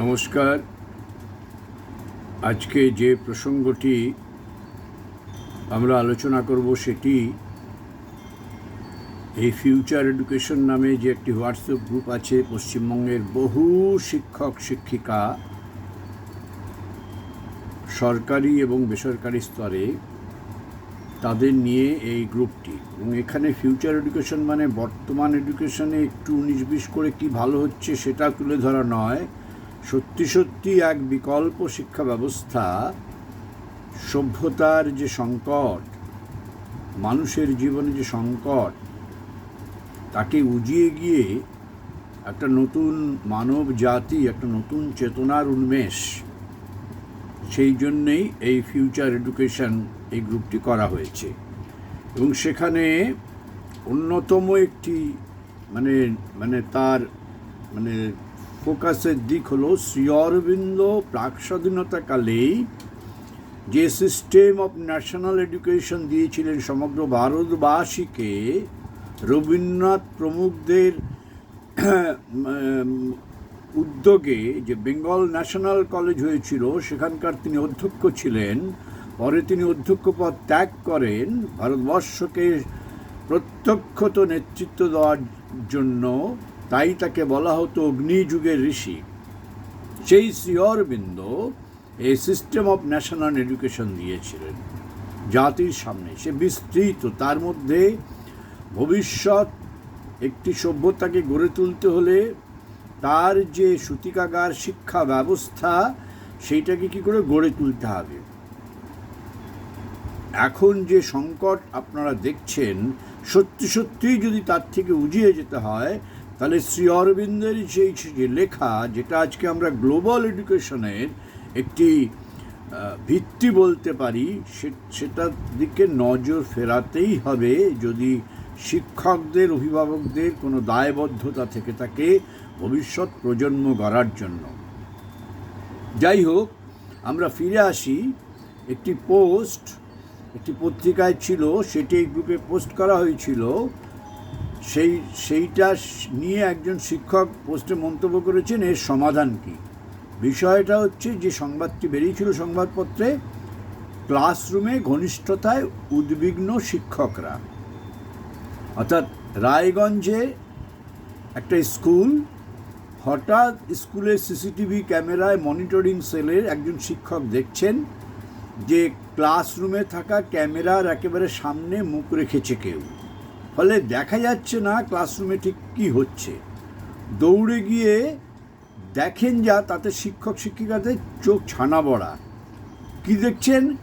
নমস্কার। আজকে যে প্রসঙ্গটি আমরা আলোচনা করব সেটি এই ফিউচার এডুকেশন নামে যে একটি হোয়াটসঅ্যাপ গ্রুপ আছে, পশ্চিমবঙ্গের বহু শিক্ষক, শিক্ষিকা সরকারি এবং বেসরকারি স্তরে তাদের নিয়ে এই গ্রুপটি। এবং এখানে ফিউচার এডুকেশন মানে বর্তমান এডুকেশনে একটু উনিশ বিশ করে কি ভালো হচ্ছে সেটা তুলে ধরা নয়। সত্যি সত্যি এক বিকল্প শিক্ষা ব্যবস্থা সভ্যতার যে সংকট, মানুষের জীবনে যে সংকট, তাকে উজিয়ে গিয়ে একটা নতুন মানব জাতি, একটা নতুন চেতনার উন্মেষ, সেই জন্যেই এই ফিউচার এডুকেশন এই গ্রুপটি করা হয়েছে। এবং সেখানে অন্যতম একটি মানে মানে তার মানে ফোকাসের দিক হলো শ্রী অরবিন্দ প্রাক স্বাধীনতাকালেই যে সিস্টেম অফ ন্যাশনাল এডুকেশন দিয়েছিলেন সমগ্র ভারতবাসীকে, রবীন্দ্রনাথ প্রমুখদের উদ্যোগে যে বেঙ্গল ন্যাশনাল কলেজ হয়েছিল, সেখানকার তিনি অধ্যক্ষ ছিলেন। পরে তিনি অধ্যক্ষ পদ ত্যাগ করেন ভারতবর্ষকে প্রত্যক্ষত নেতৃত্ব দেওয়ার জন্য। তাই তাকে বলা হতো অগ্নিযুগের ঋষি। সেই শ্রী অরবিন্দ এই সিস্টেম অফ ন্যাশনাল এডুকেশন দিয়েছিলেন। জাতির সামনে সে বিস্তৃত, তার মধ্যে ভবিষ্যৎ একটি সভ্যতাকে গড়ে তুলতে হলে তার যে সূতিকাগার শিক্ষা ব্যবস্থা, সেইটাকে কি করে গড়ে তুলতে হবে? এখন যে সংকট আপনারা দেখছেন, সত্যি সত্যিই যদি তার থেকে উজিয়ে যেতে হয় তাহলে শ্রী অরবিন্দের সেই যে লেখা, যেটা আজকে আমরা গ্লোবাল এডুকেশনের একটি ভিত্তি বলতে পারি সেটার দিকে নজর ফেরাতেই হবে যদি শিক্ষকদের, অভিভাবকদের কোনো দায়বদ্ধতা থেকে থাকে ভবিষ্যৎ প্রজন্ম গড়ার জন্য। যাই হোক, আমরা ফিরে আসি। একটি পোস্ট, একটি পত্রিকায় ছিল, সেটি গ্রুপে পোস্ট করা হয়েছিল। সেই, সেইটা নিয়ে একজন শিক্ষক পোস্টে মন্তব্য করেছেন, এর সমাধান কী? বিষয়টা হচ্ছে যে সংবাদটি বেরিয়েছিল সংবাদপত্রে, ক্লাসরুমে ঘনিষ্ঠতায় উদ্বিগ্ন শিক্ষকরা। অর্থাৎ রায়গঞ্জে একটা স্কুল, হঠাৎ স্কুলের সিসিটিভি ক্যামেরায় মনিটরিং সেলের একজন শিক্ষক দেখছেন যে ক্লাসরুমে থাকা ক্যামেরার একেবারে সামনে মুখ রেখেছে কেউ। ফলে দেখা যাচ্ছে না ক্লাসরুমে ঠিক কী হচ্ছে। দৌড়ে গিয়ে দেখেন যা, তাতে শিক্ষক শিক্ষিকাদের চোখ ছানা বড়া। কি দেখছেন?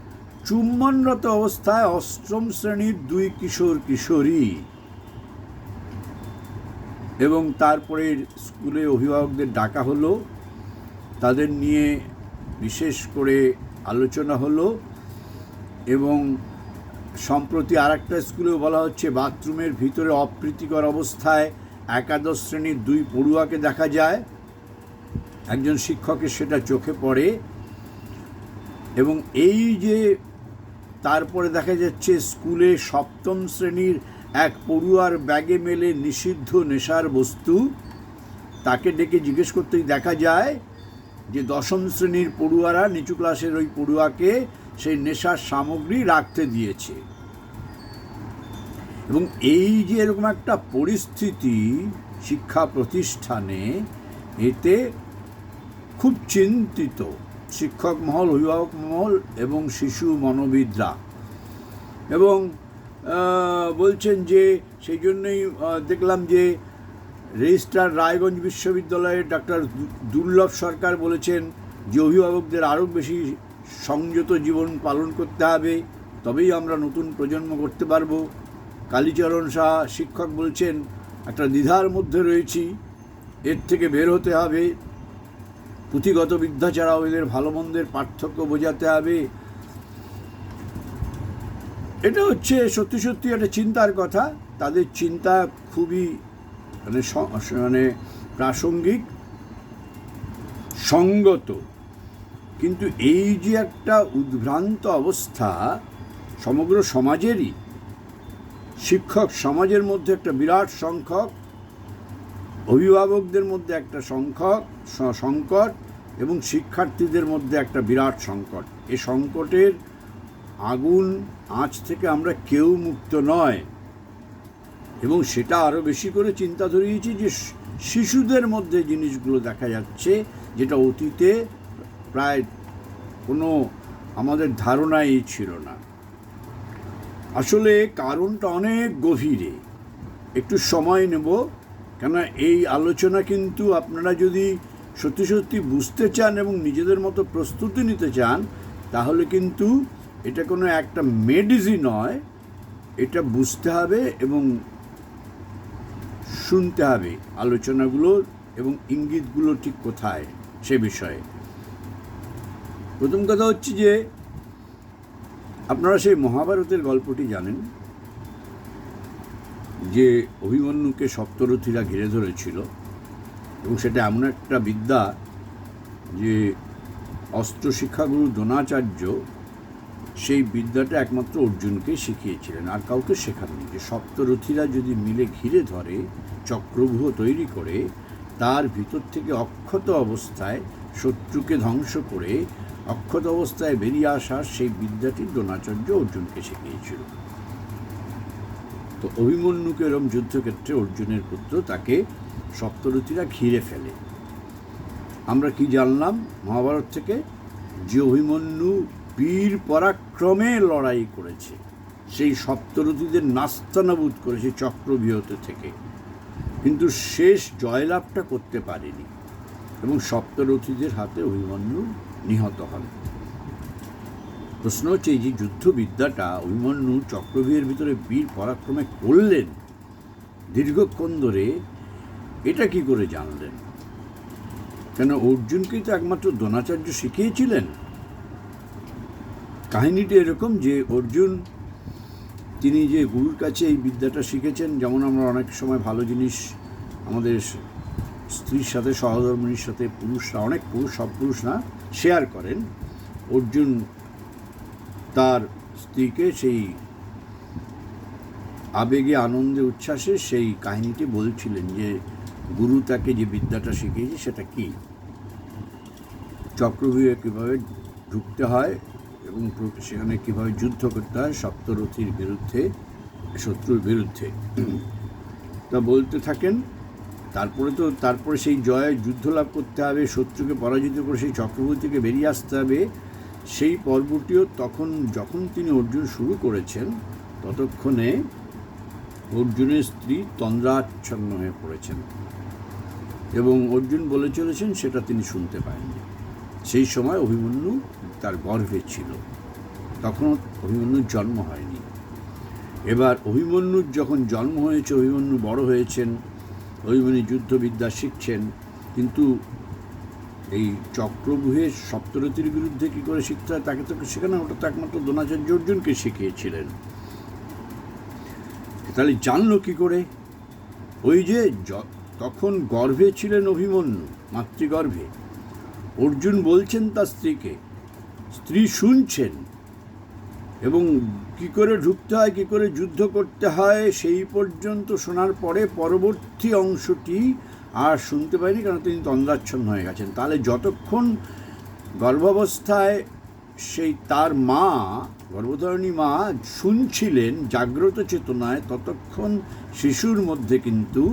চুম্বনরত অবস্থায় অষ্টম শ্রেণির দুই কিশোর কিশোরী। এবং তারপরে স্কুলে অভিভাবকদের ডাকা হলো। তাদের নিয়ে বিশেষ করে আলোচনা হলো। এবং সম্প্রতি আর একটা স্কুলেও বলা হচ্ছে, বাথরুমের ভিতরে অপ্রীতিকর অবস্থায় একাদশ শ্রেণির দুই পড়ুয়াকে দেখা যায়। একজন শিক্ষকের সেটা চোখে পড়ে। এবং এই যে তারপরে দেখা যাচ্ছে, স্কুলে সপ্তম শ্রেণির এক পড়ুয়ার ব্যাগে মেলে নিষিদ্ধ নেশার বস্তু। তাকে ডেকে জিজ্ঞেস করতেই দেখা যায় যে দশম শ্রেণির পড়ুয়ারা, নিচু ক্লাসের ওই পড়ুয়াকে সেই নেশার সামগ্রী রাখতে দিয়েছে। এবং এই যে এরকম একটা পরিস্থিতি শিক্ষা প্রতিষ্ঠানে, এতে খুব চিন্তিত শিক্ষক মহল, অভিভাবক মহল এবং শিশু মনোবিদরা। এবং বলছেন যে সেই জন্যই দেখলাম যে রেজিস্ট্রার রায়গঞ্জ বিশ্ববিদ্যালয়ের ডাক্তার দুর্লভ সরকার বলেছেন যে অভিভাবকদের আরও বেশি সংযত জীবন পালন করতে হবে, তবেই আমরা নতুন প্রজন্ম করতে পারব। কালীচরণ শাহ শিক্ষক বলছেন, একটা দ্বিধার মধ্যে রয়েছি, এর থেকে বের হতে হবে। পুঁথিগত বিদ্যা ছাড়াও এদের ভালো মন্দের পার্থক্য বোঝাতে হবে। এটা হচ্ছে সত্যি সত্যি একটা চিন্তার কথা। তাদের চিন্তা খুবই মানে মানে প্রাসঙ্গিক, সঙ্গত। কিন্তু এই যে একটা উদ্ভ্রান্ত অবস্থা সমগ্র সমাজেরই, শিক্ষক সমাজের মধ্যে একটা বিরাট সংখ্যক, অভিভাবকদের মধ্যে একটা সংখ্যক সংকট এবং শিক্ষার্থীদের মধ্যে একটা বিরাট সংকট। এ সংকটের আগুন আঁচ থেকে আমরা কেউ মুক্ত নয়। এবং সেটা আরও বেশি করে চিন্তা ধরিয়েছি যে শিশুদের মধ্যে জিনিসগুলো দেখা যাচ্ছে, যেটা অতীতে প্রায় কোনো আমাদের ধারণাই ছিল না। আসলে কারণটা অনেক গভীরে। একটু সময় নেব, কেন এই আলোচনা কিন্তু আপনারা যদি সত্যি সত্যি বুঝতে চান এবং নিজেদের মতো প্রস্তুতি নিতে চান, তাহলে কিন্তু এটা কোনো একটা মেডিসিন নয়। এটা বুঝতে হবে এবং শুনতে হবে আলোচনাগুলো এবং ইঙ্গিতগুলো ঠিক কোথায় সে বিষয়ে। প্রথম কথা হচ্ছে যে, আপনারা সেই মহাভারতের গল্পটি জানেন, যে অভিমন্যুকে সপ্তরথীরা ঘিরে ধরেছিল, এবং সেটা এমন একটা বিদ্যা যে অস্ত্র শিক্ষাগুরু দ্রোণাচার্য সেই বিদ্যাটা একমাত্র অর্জুনকে শিখিয়েছিলেন, আর কাউকে শেখাননি যে সপ্তরথীরা যদি মিলে ঘিরে ধরে, চক্রভূহ তৈরি করে, তার ভিতর থেকে অক্ষত অবস্থায় শত্রুকে ধ্বংস করে অক্ষত অবস্থায় বেরিয়ে আসার সেই বিদ্যাটি দ্রোণাচার্য অর্জুনকে শিখিয়েছিল। তো অভিমন্যুকে এরম যুদ্ধক্ষেত্রে অর্জুনের পুত্র তাকে সপ্তরথীরা ঘিরে ফেলে। আমরা কি জানলাম? মহাভারত থেকে যে অভিমন্যু বীর পরাক্রমে লড়াই করেছে, সেই সপ্তরথীদের নাস্তানাবুদ করেছে চক্রবিহত থেকে। কিন্তু শেষ জয়লাভটা করতে পারেনি এবং সপ্তরথীদের হাতে অভিমন্যু নিহত হন। প্রশ্ন হচ্ছে যে যুদ্ধবিদ্যাটা অভিমন্যু চক্রবীরের ভিতরে বীর পরাক্রমে করলেন, দীর্ঘক্ষণ ধরে এটা কি করে জানলেন? কেন অর্জুনকেই তো একমাত্র দ্রোণাচার্য শিখিয়েছিলেন? কাহিনীটি এরকম যে, অর্জুন, তিনি যে গুরুর কাছে এই বিদ্যাটা শিখেছেন, যেমন আমরা অনেক সময় ভালো জিনিস, আমাদের স্ত্রীর সাথে, সহধর্মিনীর সাথে, পুরুষরা অনেক পুরুষ, সব পুরুষ না শেয়ার করেন, অর্জুন তার স্ত্রীকে সেই আবেগে, আনন্দে, উচ্ছ্বাসে সেই কাহিনীটি বলছিলেন যে গুরু তাকে যে বিদ্যাটা শিখিয়েছে সেটা কি? চক্রব্যূহে কীভাবে ঢুকতে হয় এবং সেখানে কীভাবে যুদ্ধ করতে হয়, সপ্তরথীর বিরুদ্ধে, শত্রুর বিরুদ্ধে। তা বলতে থাকেন তারপরে তো, তারপরে সেই জয় যুদ্ধ লাভ করতে হবে, শত্রুকে পরাজিত করে সেই চক্রবর্তী থেকে বেরিয়ে আসতে হবে। সেই পর্বটিও তখন, যখন তিনি অর্জুন শুরু করেছেন, ততক্ষণে অর্জুনের স্ত্রী তন্দ্রাচ্ছন্ন হয়ে পড়েছেন। এবং অর্জুন বলে চলেছেন, সেটা তিনি শুনতে পাননি। সেই সময় অভিমন্যু তার গর্ভে ছিল। তখন অভিমন্যুর জন্ম হয়নি। এবার অভিমন্যুর যখন জন্ম হয়েছে, অভিমন্যু বড় হয়েছেন অভিমন্যু যুদ্ধবিদ্যা শিখছেন, কিন্তু এই চক্রভূহের সপ্তরতির বিরুদ্ধে কী করে শিখতে হয় তাকে তো শেখানো ওটা তো একমাত্র দ্রোণাচার্য অর্জুনকে শিখিয়েছিলেন। তাহলে জানলো কি করে? ওই য- তখন গর্ভে ছিলেন অভিমন্যু, মাতৃগর্ভে। অর্জুন বলছেন তার স্ত্রীকে, স্ত্রী শুনছেন এবং কি করে ঢুকতে হয়, কি করে যুদ্ধ করতে হয়, সেই পর্যন্ত শোনার পরে পরবর্তী অংশটি আর শুনতে পাইনি, কারণ তিনি তন্দ্রাচ্ছন্ন হয়ে গেছেন। তাহলে যতক্ষণ গর্ভাবস্থায় সেই তার মা, গর্ভধারণী মা শুনছিলেন জাগ্রত চেতনায়, ততক্ষণ শিশুর মধ্যে কিন্তু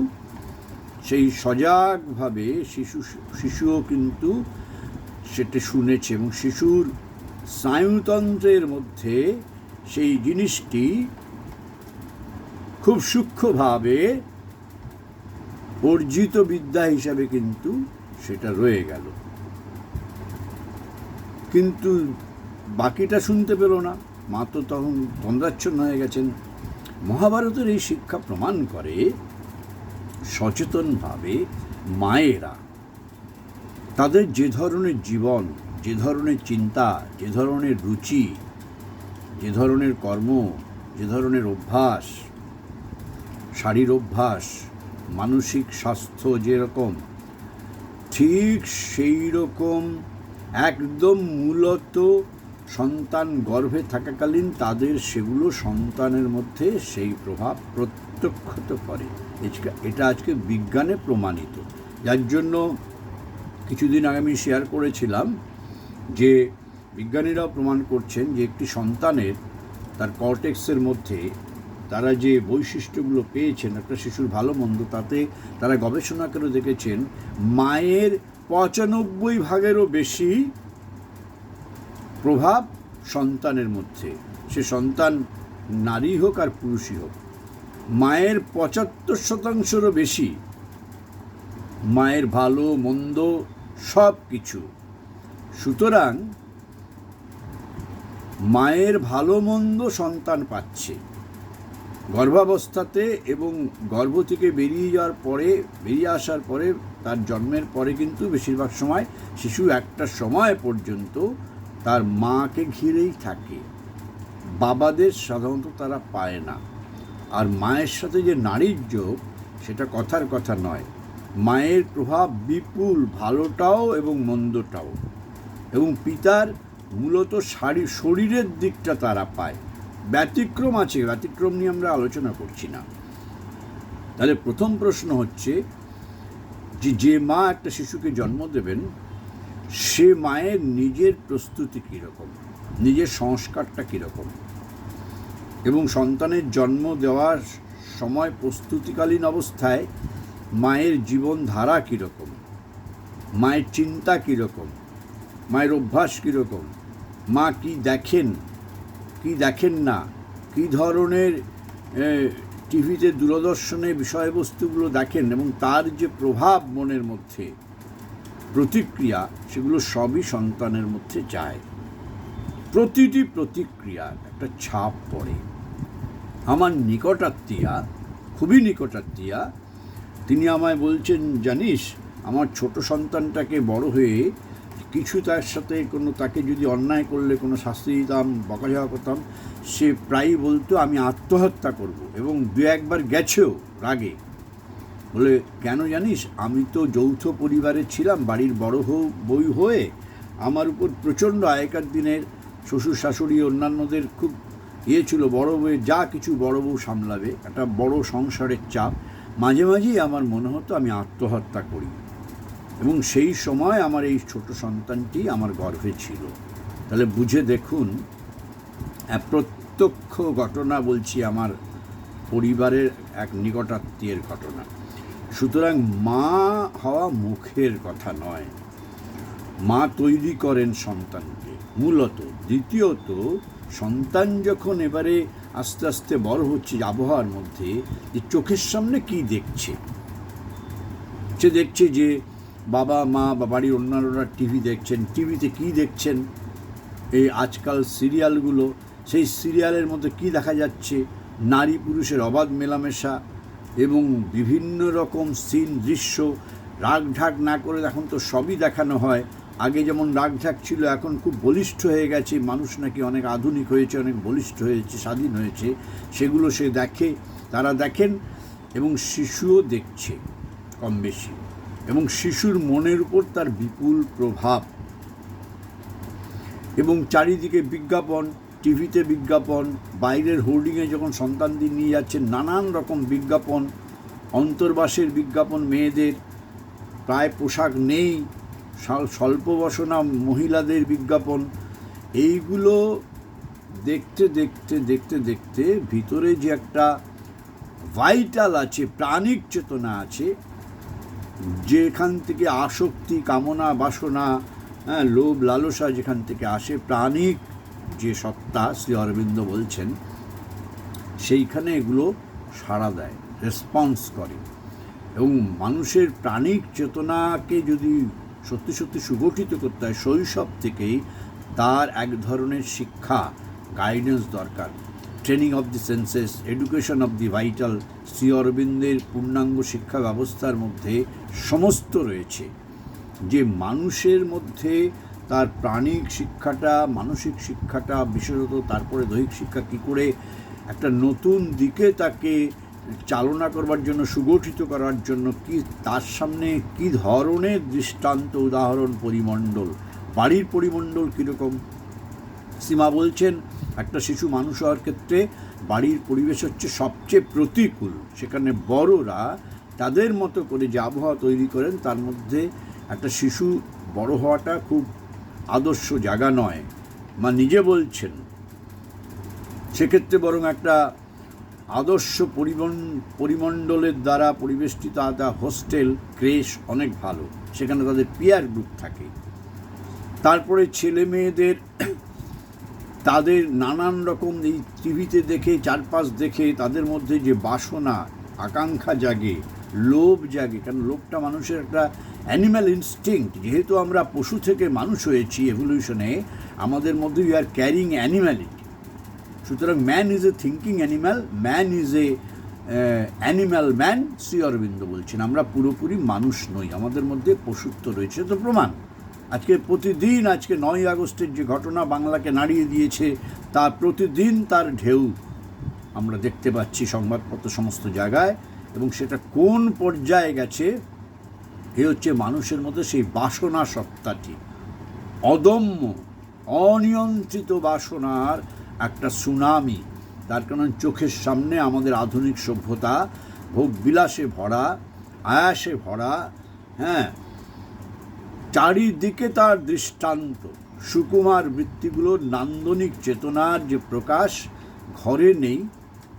সেই সজাগভাবে শিশু, শিশুও কিন্তু সেটা শুনেছে এবং শিশুর স্নায়ুতন্ত্রের মধ্যে সেই জিনিসটি খুব সূক্ষ্মভাবে অর্জিত বিদ্যা হিসাবে কিন্তু সেটা রয়ে গেল। কিন্তু বাকিটা শুনতে পেল না। মা তো তখন তন্দ্রাচ্ছন্ন হয়ে গেছেন। মহাভারতের এই শিক্ষা প্রমাণ করে সচেতনভাবে মায়েরা তাদের যে ধরনের জীবন, যে ধরনের চিন্তা, যে ধরনের রুচি যে ধরনের কর্ম, যে ধরনের অভ্যাস, শারীর অভ্যাস, মানসিক স্বাস্থ্য যেরকম, ঠিক সেই রকম একদম মূলত সন্তান গর্ভে থাকাকালীন তাদের সেগুলো সন্তানের মধ্যে সেই প্রভাব প্রত্যক্ষত করে। এটা আজকে বিজ্ঞানে প্রমাণিত। যার জন্য কিছুদিন আগে আমি শেয়ার করেছিলাম যে বিজ্ঞানীরাও প্রমাণ করছেন যে একটি সন্তানের তার কর্টেক্সের মধ্যে তারা যে বৈশিষ্ট্যগুলো পেয়েছেন, একটা শিশুর ভালো মন্দ, তাতে তারা গবেষণা করে দেখেছেন মায়ের পঁচানব্বই ভাগেরও বেশি প্রভাব সন্তানের মধ্যে। সে সন্তান নারী হোক আর পুরুষই হোক, মায়ের পঁচাত্তর শতাংশেরও বেশি মায়ের ভালো, মন্দ সব কিছু সুতরাং মায়ের ভালো মন্দ সন্তান পাচ্ছে। গর্ভাবস্থাতে এবং গর্ভ থেকে বেরিয়ে যাওয়ার পরে, বেরিয়ে আসার পরে, তার জন্মের পরে কিন্তু বেশিরভাগ সময় শিশু একটা সময় পর্যন্ত তার মাকে ঘিরেই থাকে। বাবাদের সাধারণত তারা পায় না। আর মায়ের সাথে যে নারীর যোগ, সেটা কথার কথা নয়। মায়ের প্রভাব বিপুল, ভালোটাও এবং মন্দটাও। এবং পিতার মূলত শারী, শরীরের দিকটা তারা পায়। ব্যতিক্রম আছে, ব্যতিক্রম নিয়ে আমরা আলোচনা করছি না। তাহলে প্রথম প্রশ্ন হচ্ছে যে যে মা একটা শিশুকে জন্ম দেবেন, সে মায়ের নিজের প্রস্তুতি কীরকম, নিজের সংস্কারটা কীরকম? এবং সন্তানের জন্ম দেওয়ার সময় প্রস্তুতিকালীন অবস্থায় মায়ের জীবনধারা কীরকম? মায়ের চিন্তা কীরকম? মায়ের অভ্যাস কীরকম? মা কি দেখেন? কি দেখেন না? কি ধরনের টিভিতে দূরদর্শনে বিষয়বস্তুগুলো দেখেন এবং তার যে প্রভাব মনের মধ্যে, প্রতিক্রিয়া, সেগুলো সবই সন্তানের মধ্যে যায়। প্রতিটি প্রতিক্রিয়ার একটা ছাপ পড়ে। আমার নিকটাত্মীয়া, খুবই নিকটাত্মীয়া, তিনি আমায় বলছেন, জানিস, আমার ছোট সন্তানটাকে বড় হয়ে কিছু তার সাথে কোনো, তাকে যদি অন্যায় করলে, কোনো শাস্তি দিতাম, বকাঝকা করতাম, সে প্রায়ই বলতো, আমি আত্মহত্যা করব। এবং দু একবার গেছেও রাগে। বলে, কেন জানিস, আমি তো যৌথ পরিবারে ছিলাম, বাড়ির বড় হো বই হয়ে। আমার উপর প্রচণ্ড আগেকার দিনের শ্বশুর শাশুড়ি, অন্যান্যদের খুব ইয়ে ছিল, বড় বউয়ের যা কিছু বড় বউ সামলাবে, একটা বড় সংসারের চাপ। মাঝে মাঝেই আমার মনে হতো, আমি আত্মহত্যা করি। এবং সেই সময় আমার এই ছোট সন্তানটি আমার গর্ভে ছিল। তাহলে বুঝে দেখুন প্রত্যক্ষ ঘটনা বলছি আমার পরিবারের এক নিকটাত্মীয়ের ঘটনা। সুতরাং মা হওয়া মুখের কথা নয়। মা তৈরি করেন সন্তানকে। মূলত, দ্বিতীয়ত, সন্তান যখন এবারে আস্তে আস্তে বড় হচ্ছে আবহাওয়ার মধ্যে যে চোখের সামনে কি দেখছে? সে দেখছে যে বাবা, মা বা বাড়ির অন্যান্যরা টিভি দেখছেন। টিভিতে কি দেখছেন? এই আজকাল সিরিয়ালগুলো, সেই সিরিয়ালের মধ্যে কি দেখা যাচ্ছে? নারী পুরুষের অবাধ মেলামেশা এবং বিভিন্ন রকম সিন, দৃশ্য রাগ ঢাক না করে এখন তো সবই দেখানো হয়। আগে যেমন রাগ ঢাক ছিল, এখন খুব বলিষ্ঠ হয়ে গেছে। মানুষ নাকি অনেক আধুনিক হয়েছে, অনেক বলিষ্ঠ হয়েছে, স্বাধীন হয়েছে। সেগুলো সে দেখে, তারা দেখেন এবং শিশুও দেখছে কম বেশি এবং শিশুর মনের উপর তার বিপুল প্রভাব। এবং চারিদিকে বিজ্ঞাপন, টিভিতে বিজ্ঞাপন, বাইরের হোর্ডিংয়ে যখন সন্তানদের নিয়ে যাচ্ছে, নানান রকম বিজ্ঞাপন, অন্তর্বাসের বিজ্ঞাপন মেয়েদের, প্রায় পোশাক নেই স্বল্প বসনা মহিলাদের বিজ্ঞাপন। এইগুলো দেখতে দেখতে দেখতে দেখতে ভিতরে যে একটা ভাইটাল আছে, প্রাণিক চেতনা আছে যেখান থেকে আসক্তি, কামনা, বাসনা হ্যাঁ লোভ, লালসা যেখান থেকে আসে, প্রাণিক যে সত্তা শ্রী অরবিন্দ বলছেন, সেইখানে এগুলো সাড়া দেয় রেসপন্স করে। এবং মানুষের প্রাণিক চেতনাকে যদি সত্যি সত্যি সুগঠিত করতে হয়, শৈশব থেকেই তার এক ধরনের শিক্ষা গাইডেন্স দরকার। Training of the senses education of the vital Shri অরবিন্দের পূর্ণাঙ্গ শিক্ষা ব্যবস্থার মধ্যে সমস্ত রয়েছে। যে মানুষের মধ্যে তার প্রাণিক শিক্ষাটা, মানসিক শিক্ষাটা, বিশেষত তারপরে দৈহিক শিক্ষা কী করে একটা নতুন দিকে তাকে চালনা করবার জন্য, সুগঠিত করার জন্য কি, তার সামনে কি ধরনের দৃষ্টান্ত, উদাহরণ, পরিমণ্ডল, বাড়ির পরিমণ্ডল কীরকম? সীমা বলছেন একটা শিশু মানুষ হওয়ার ক্ষেত্রে বাড়ির পরিবেশ হচ্ছে সবচেয়ে প্রতিকূল। সেখানে বড়রা তাদের মতো করে যে আবহাওয়া তৈরি করেন, তার মধ্যে একটা শিশু বড় হওয়াটা খুব আদর্শ জায়গা নয়। মা নিজে বলছেন, সেক্ষেত্রে বরং একটা আদর্শ পরিমণ পরিমণ্ডলের দ্বারা পরিবেষ্টিত একটা হোস্টেল, ক্রেশ অনেক ভালো। সেখানে তাদের পিয়ার গ্রুপ থাকে। তারপরে ছেলে মেয়েদের তাদের নানান রকম এই টিভিতে দেখে, চারপাশ দেখে, তাদের মধ্যে যে বাসনা, আকাঙ্ক্ষা জাগে, লোভ জাগে, কারণ লোভটা মানুষের একটা অ্যানিম্যাল ইনস্টিংক্ট যেহেতু আমরা পশু থেকে মানুষ হয়েছি এভলিউশনে আমাদের মধ্যে উই আর ক্যারিং অ্যানিম্যালিটি সুতরাং man is a thinking animal man is a animal man Shri Aurobindo বলছেন, আমরা পুরোপুরি মানুষ নই, আমাদের মধ্যে পশুত্ব রয়েছে তো প্রমাণ। আজকে প্রতিদিন, আজকে নয় আগস্টের যে ঘটনা বাংলাকে নাড়িয়ে দিয়েছে, তা প্রতিদিন তার ঢেউ আমরা দেখতে পাচ্ছি সংবাদপত্র সমস্ত জায়গায়। এবং সেটা কোন পর্যায়ে গেছে, এ হচ্ছে মানুষের মধ্যে সেই বাসনা সত্তাটি। অদম্য, অনিয়ন্ত্রিত বাসনার একটা সুনামি। তার কারণ চোখের সামনে আমাদের আধুনিক সভ্যতা ভোগ বিলাসে ভরা, আয়াসে ভরা হ্যাঁ চারিদিকে তার দৃষ্টান্ত। সুকুমার বৃত্তিগুলোর নান্দনিক চেতনার যে প্রকাশ, ঘরে নেই,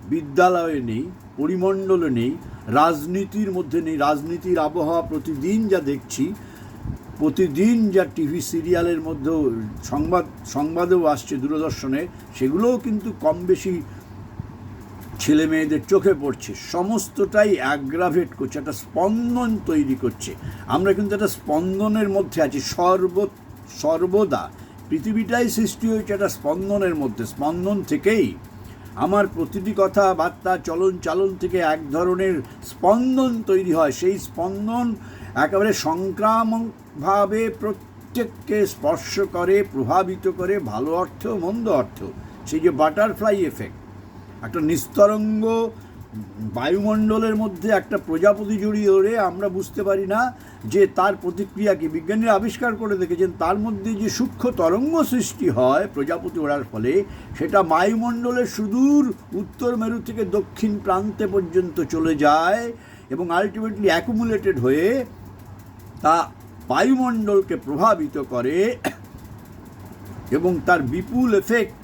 বিদ্যালয়ে নেই, পরিমণ্ডলে নেই, রাজনীতির মধ্যে নেই, রাজনীতির আবহাওয়া প্রতিদিন যা দেখছি, প্রতিদিন যা টিভি সিরিয়ালের মধ্যেও সংবাদ, সংবাদেও আসছে দূরদর্শনে, সেগুলোও কিন্তু কম বেশি ছেলে মেয়েদের চোখে পড়ছে, সমস্তটাই অ্যাগ্রাভেট করছে, একটা স্পন্দন তৈরি করছে। আমরা কিন্তু একটা স্পন্দনের মধ্যে আছি, সর্ব, সর্বদা পৃথিবীটাই সৃষ্টি হয়েছে একটা স্পন্দনের মধ্যে। স্পন্দন থেকেই আমার প্রতিটি কথা, বার্তা, চলন চালন থেকে এক ধরনের স্পন্দন তৈরি হয়। সেই স্পন্দন একেবারে সংক্রামকভাবে প্রত্যেককে স্পর্শ করে, প্রভাবিত করে, ভালো অর্থ মন্দ অর্থ সেই যে বাটারফ্লাই এফেক্ট একটা নিস্তরঙ্গ বায়ুমণ্ডলের মধ্যে একটা প্রজাপতি জড়িয়ে ওড়ে আমরা বুঝতে পারি না যে তার প্রতিক্রিয়াকে বিজ্ঞানীরা আবিষ্কার করে দেখেছেন, তার মধ্যে যে সূক্ষ্ম তরঙ্গ সৃষ্টি হয় প্রজাপতি ওড়ার ফলে, সেটা বায়ুমণ্ডলের সুদূর উত্তর মেরু থেকে দক্ষিণ প্রান্তে পর্যন্ত চলে যায় এবং আলটিমেটলি অ্যাকুমুলেটেড হয়ে তা বায়ুমণ্ডলকে প্রভাবিত করে এবং তার বিপুল এফেক্ট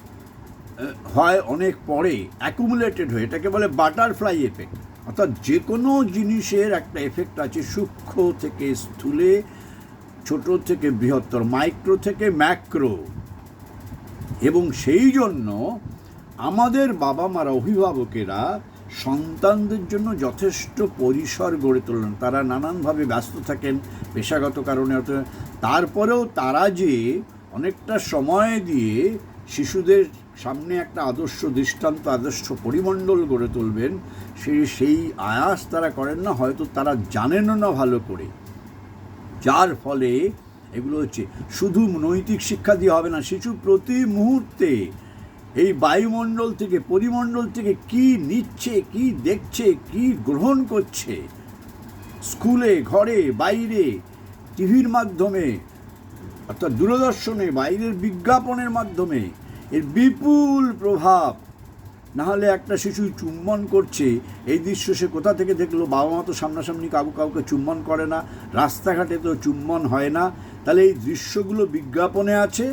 হয় অনেক পরে অ্যাকুমুলেটেড হয়ে, এটাকে বলে বাটারফ্লাই এফেক্ট অর্থাৎ যে কোনো জিনিসের একটা এফেক্ট আছে সূক্ষ্ম থেকে স্থূলে, ছোট থেকে বৃহত্তর মাইক্রো থেকে ম্যাক্রো এবং সেই জন্য আমাদের বাবা মারা অভিভাবকেরা সন্তানদের জন্য যথেষ্ট পরিসর গড়ে তোলেন। তারা নানানভাবে ব্যস্ত থাকেন পেশাগত কারণে তারপরেও তারা যে অনেকটা সময় দিয়ে শিশুদের সামনে একটা আদর্শ দৃষ্টান্ত, আদর্শ পরিমণ্ডল গড়ে তুলবেন সেই সেই আয়াস তারা করেন না, হয়তো তারা জানেনও না ভালো করে। যার ফলে এগুলো হচ্ছে, শুধু নৈতিক শিক্ষা দিয়ে হবে না, শিশু প্রতি মুহূর্তে এই বায়ুমণ্ডল থেকে, পরিমণ্ডল থেকে কি নিচ্ছে, কি দেখছে, কি গ্রহণ করছে, স্কুলে, ঘরে, বাইরে, টিভির মাধ্যমে, অর্থাৎ দূরদর্শনে, বাইরের বিজ্ঞাপনের মাধ্যমে এর বিপুল প্রভাব। নাহলে একটা শিশু চুম্বন করছে, এই দৃশ্য সে কোথা থেকে দেখল? বাবা মা তো সামনাসামনি কাউ কাউকে চুম্বন করে না, রাস্তাঘাটে তো চুম্বন হয় না। তাহলে এই দৃশ্যগুলো বিজ্ঞাপনে আছে,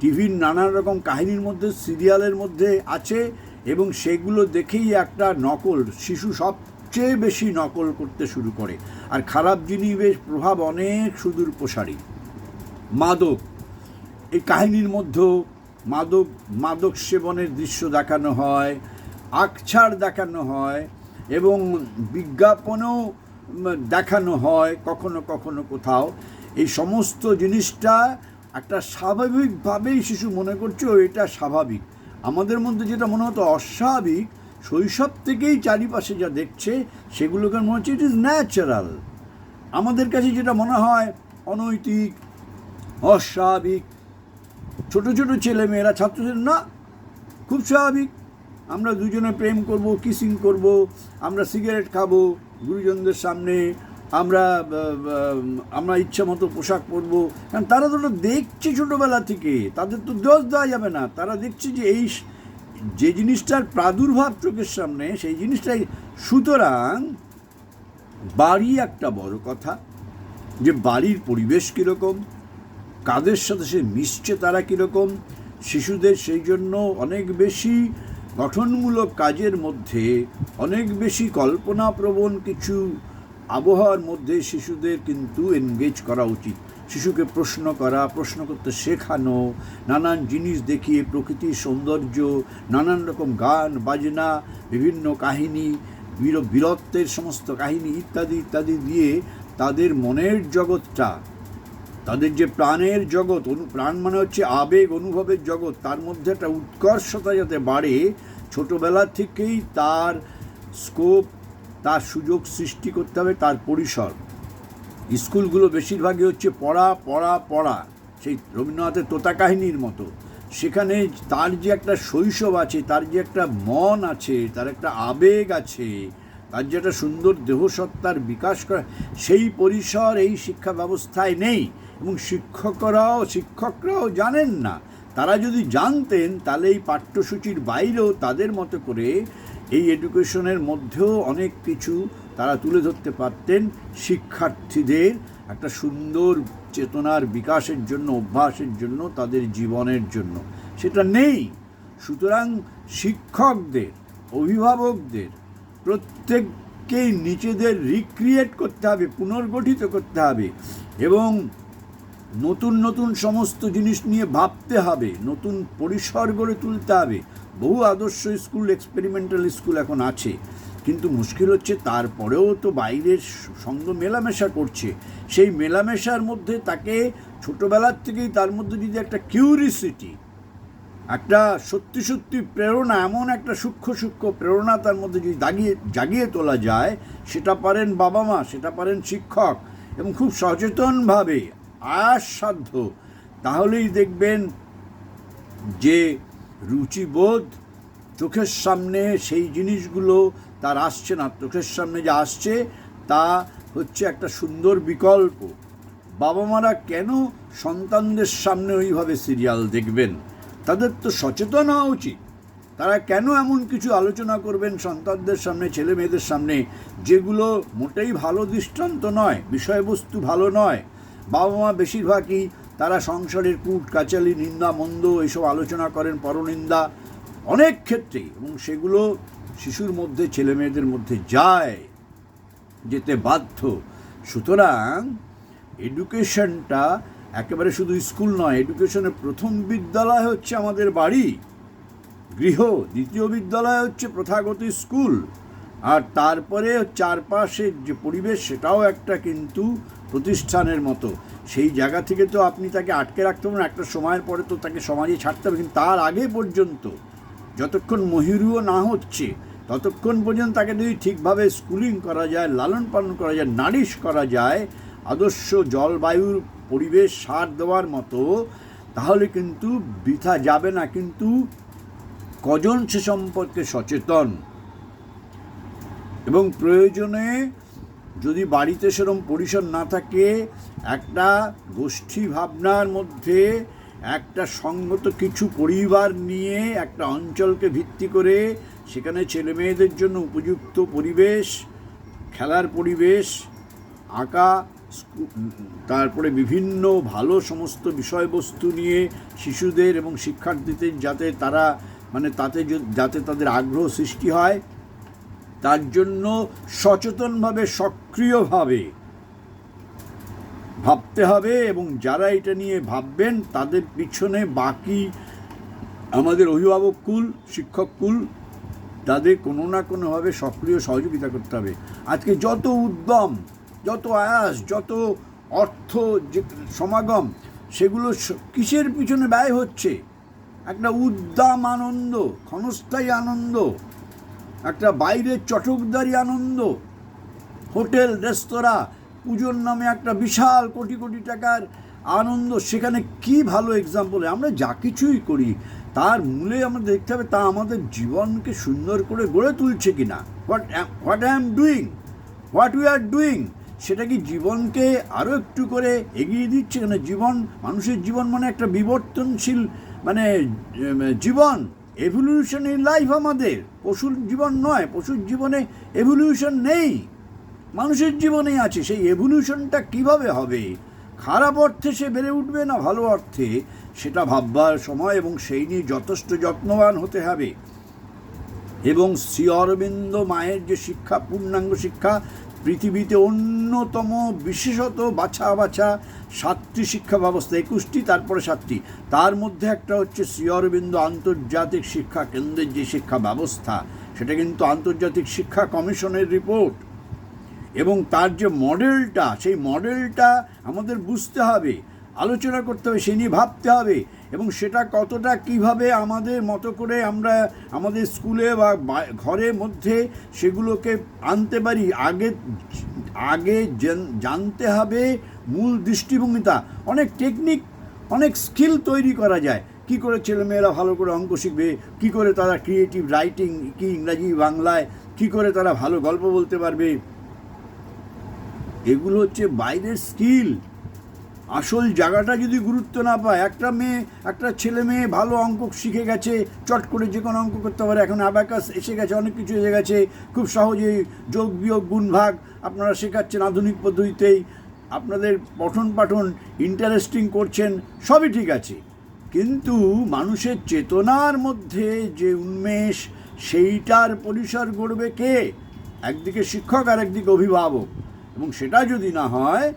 টিভির নানান রকম কাহিনীর মধ্যে, সিরিয়ালের মধ্যে আছে, এবং সেগুলো দেখেই একটা নকল, শিশু সবচেয়ে বেশি নকল করতে শুরু করে। আর খারাপ জিনিসের প্রভাব অনেক সুদূর প্রসারী মাদক, এই কাহিনীর মধ্যেও মাদক মাদক সেবনের দৃশ্য দেখানো হয় আকছাড় দেখানো হয় এবং বিজ্ঞাপনেও দেখানো হয় কখনো কখনো কোথাও। এই সমস্ত জিনিসটা একটা স্বাভাবিকভাবেই শিশু মনে করছে ও এটা স্বাভাবিক। আমাদের মধ্যে যেটা মনে হতো অস্বাভাবিক, শৈশব থেকেই চারিপাশে যা দেখছে সেগুলোকে মনে হচ্ছে ইট ইজ ন্যাচারাল আমাদের কাছে যেটা মনে হয় অনৈতিক, অস্বাভাবিক ছোট ছোট ছেলে মেয়েরা ছাত্রছাত্রী না, খুব স্বাভাবিক। আমরা দুজনে প্রেম করব কিসিং করব, আমরা সিগারেট খাব গুরুজনদের সামনে, আমরা আমরা ইচ্ছা মতো পোশাক পরবো। কারণ তারা তো দেখছে ছোটোবেলা থেকে, তাদের তো দোষ দেওয়া যাবে না। তারা দেখছে যে এই যে জিনিসটার প্রাদুর্ভাব চোখের সামনে, সেই জিনিসটাই। সুতরাং বাড়ি একটা বড় কথা, যে বাড়ির পরিবেশ কীরকম কাদের সাথে সে মিশছে, তারা কীরকম? শিশুদের সেই জন্য অনেক বেশি গঠনমূলক কাজের মধ্যে অনেক বেশি কল্পনাপ্রবণ কিছু আবহাওয়ার মধ্যে শিশুদের কিন্তু এনগেজ করা উচিত। শিশুকে প্রশ্ন করা, প্রশ্ন করতে শেখানো, নানান জিনিস দেখিয়ে প্রকৃতির সৌন্দর্য, নানান রকম গান, বাজনা, বিভিন্ন কাহিনী বীর বীরত্বের সমস্ত কাহিনী ইত্যাদি ইত্যাদি দিয়ে তাদের মনের জগৎটা তাদের যে প্রাণের জগৎ, অনু, প্রাণ মানে হচ্ছে আবেগ, অনুভবের জগৎ, তার মধ্যে একটা উৎকর্ষতা যাতে বাড়ে, ছোটোবেলা থেকেই তার স্কোপ তার সুযোগ সৃষ্টি করতে হবে, তার পরিসর। স্কুলগুলো বেশিরভাগই হচ্ছে পড়া পড়া পড়া, সেই রবীন্দ্রনাথের তোতা কাহিনীর মতো। সেখানে তার যে একটা শৈশব আছে, তার যে একটা মন আছে, তার একটা আবেগ আছে, তার যে একটা সুন্দর দেহসত্তার বিকাশ করা, সেই পরিসর, এই শিক্ষা ব্যবস্থায় নেই। এবং শিক্ষকরাও শিক্ষকরাও জানেন না। তারা যদি জানতেন, তাহলে এই পাঠ্যসূচির বাইরেও তাদের মতো করে এই এডুকেশনের মধ্যেও অনেক কিছু তারা তুলে ধরতে পারতেন শিক্ষার্থীদের। একটা সুন্দর চেতনার বিকাশের জন্য, অভ্যাসের জন্য, তাদের জীবনের জন্য। সেটা নেই। সুতরাং শিক্ষকদের, অভিভাবকদের, প্রত্যেককেই নিজেদের রিক্রিয়েট করতে হবে, পুনর্গঠিত করতে হবে এবং নতুন নতুন সমস্ত জিনিস নিয়ে ভাবতে হবে, নতুন পরিসর গড়ে তুলতে হবে। বহু আদর্শ স্কুল এক্সপেরিমেন্টাল স্কুল এখন আছে। কিন্তু মুশকিল হচ্ছে তারপরেও তো বাইরের সঙ্গ মেলামেশা করছে। সেই মেলামেশার মধ্যে তাকে ছোটোবেলার থেকেই তার মধ্যে যদি একটা কিউরিসিটি একটা সত্যি সত্যি প্রেরণা, এমন একটা সূক্ষ্ম সূক্ষ্ম প্রেরণা তার মধ্যে যদি জাগিয়ে জাগিয়ে তোলা যায়, সেটা পারেন বাবা মা, সেটা পারেন শিক্ষক এবং খুব সচেতনভাবে আয়াসসাধ্য তাহলেই দেখবেন যে রুচিবোধ চোখের সামনে সেই জিনিসগুলো তার আসছে না। চোখের সামনে যে আসছে তা হচ্ছে একটা সুন্দর বিকল্প। বাবা মারা কেন সন্তানদের সামনে ওইভাবে সিরিয়াল দেখবেন? তাদের তো সচেতন হওয়া উচিত। তারা কেন এমন কিছু আলোচনা করবেন সন্তানদের সামনে ছেলে মেয়েদের সামনে, যেগুলো মোটেই ভালো দৃষ্টান্ত নয়, বিষয়বস্তু ভালো নয়? বাবা মা বেশিরভাগই তারা সংসারের কূট, কাচালি, নিন্দা, মন্দ এইসব আলোচনা করেন, পরনিন্দা অনেক ক্ষেত্রে এবং সেগুলো শিশুর মধ্যে ছেলে মেয়েদের মধ্যে যায় যেতে বাধ্য। সুতরাং এডুকেশনটা একেবারে শুধু স্কুল নয়, এডুকেশনের প্রথম বিদ্যালয় হচ্ছে আমাদের বাড়ি, গৃহ, দ্বিতীয় বিদ্যালয় হচ্ছে প্রথাগত স্কুল। আর তারপরে চারপাশের যে পরিবেশ, সেটাও একটা কিন্তু প্রতিষ্ঠানের মতো। সেই জায়গা থেকে তো আপনি তাকে আটকে রাখতে পারেন একটা সময়ের পরে তো তাকে সমাজে ছাড়তে হবে। কিন্তু তার আগে পর্যন্ত, যতক্ষণ মহিরুও না হচ্ছে, ততক্ষণ পর্যন্ত তাকে যদি ঠিকভাবে স্কুলিং করা যায়, লালন পালন করা যায় নারিশ করা যায়, আদর্শ জলবায়ুর পরিবেশ সার দেওয়ার মতো, তাহলে কিন্তু বৃথা যাবে না। কিন্তু কজন সে সম্পর্কে সচেতন? এবং প্রয়োজনে যদি বাড়িতে সেরকম পরিসর না থাকে, একটা গোষ্ঠী ভাবনার মধ্যে একটা সঙ্গত কিছু পরিবার নিয়ে একটা অঞ্চলকে ভিত্তি করে সেখানে ছেলে মেয়েদের জন্য উপযুক্ত পরিবেশ, খেলার পরিবেশ, আঁকা তারপরে বিভিন্ন ভালো সমস্ত বিষয়বস্তু নিয়ে শিশুদের এবং শিক্ষার্থীদের যাতে তারা মানে তাতে যাতে তাদের আগ্রহ সৃষ্টি হয়। তার জন্য সচেতনভাবে, সক্রিয়ভাবে ভাবতে হবে এবং যারা এটা নিয়ে ভাববেন, তাদের পিছনে বাকি আমাদের অভিভাবক কুল, শিক্ষক কুল, তাদের কোনো না কোনোভাবে সক্রিয় সহযোগিতা করতে হবে। আজকে যত উদ্যম, যত আয়াস, যত অর্থ যে সমাগম, সেগুলো কিসের পিছনে ব্যয় হচ্ছে? একটা উদ্দাম আনন্দ, ক্ষণস্থায়ী আনন্দ। একটা বাইরের চটকদারি আনন্দ। হোটেল, রেস্তোরাঁ, পুজোর নামে একটা বিশাল কোটি কোটি টাকার আনন্দ। সেখানে কি ভালো এক্সাম্পল আমরা যা কিছুই করি, তার মূলে আমরা দেখতে হবে তা আমাদের জীবনকে সুন্দর করে গড়ে তুলছে কি না what what I am doing what we are doing সেটা কি জীবনকে আরও একটু করে এগিয়ে দিচ্ছে? না জীবন, মানুষের জীবন মানে একটা বিবর্তনশীল মানে জীবন। এভলিউশন ইন লাইফ আমাদের। পশুর জীবন নয়, পশুর জীবনে এভলিউশন নেই। মানুষের জীবনেই আছে, সেই এভলিউশনটা কীভাবে হবে? খারাপ অর্থে সে বেড়ে উঠবে না ভালো অর্থে? সেটা ভাববার সময় এবং সেই নিয়ে যথেষ্ট যত্নবান হতে হবে। এবং শ্রী অরবিন্দ মায়ের যে শিক্ষা, পূর্ণাঙ্গ শিক্ষা পৃথিবীতে অন্যতম বিশেষত বাছা বাছা সাতটি শিক্ষা ব্যবস্থা, একুশটি, তারপরে সাতটি। তার মধ্যে একটা হচ্ছে শ্রী অরবিন্দ আন্তর্জাতিক শিক্ষা কেন্দ্রের যে শিক্ষা ব্যবস্থা, সেটা কিন্তু আন্তর্জাতিক শিক্ষা কমিশনের রিপোর্ট। এবং তার যে মডেলটা, সেই মডেলটা আমাদের বুঝতে হবে, আলোচনা করতে হবে, সে নিয়ে ভাবতে হবে। এবং সেটা কতটা কীভাবে আমাদের মতো করে আমরা আমাদের স্কুলে বা ঘরের মধ্যে সেগুলোকে আনতে পারি, আগে আগে জানতে হবে মূল দৃষ্টিভঙ্গিতা অনেক টেকনিক অনেক স্কিল তৈরি করা যায়। কি করে ছেলেমেয়েরা ভালো করে অঙ্ক শিখবে, কি করে তারা ক্রিয়েটিভ রাইটিং কি ইংরাজি, বাংলায়, কি করে তারা ভালো গল্প বলতে পারবে। এগুলো হচ্ছে বাইরের স্কিল আসল জায়গাটা যদি গুরুত্ব না পায়, একটা মেয়ে, একটা ছেলে মেয়ে ভালো অঙ্ক শিখে গেছে, চট করে যে কোনো অঙ্ক করতে পারে। এখন অ্যাবাকাস এসে গেছে, অনেক কিছু এসে গেছে, খুব সহজেই যোগ বিয়োগ গুণ ভাগ আপনারা শেখাচ্ছেন আধুনিক পদ্ধতিতেই। আপনাদের পঠন পাঠন ইন্টারেস্টিং করছেন, সবই ঠিক আছে। কিন্তু মানুষের চেতনার মধ্যে যে উন্মেষ, সেইটার পরিসর গড়বে কে? একদিকে শিক্ষক আর একদিকে অভিভাবক। এবং সেটা যদি না হয়,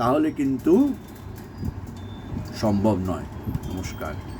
তাহলে কিন্তু সম্ভব নয়। নমস্কার।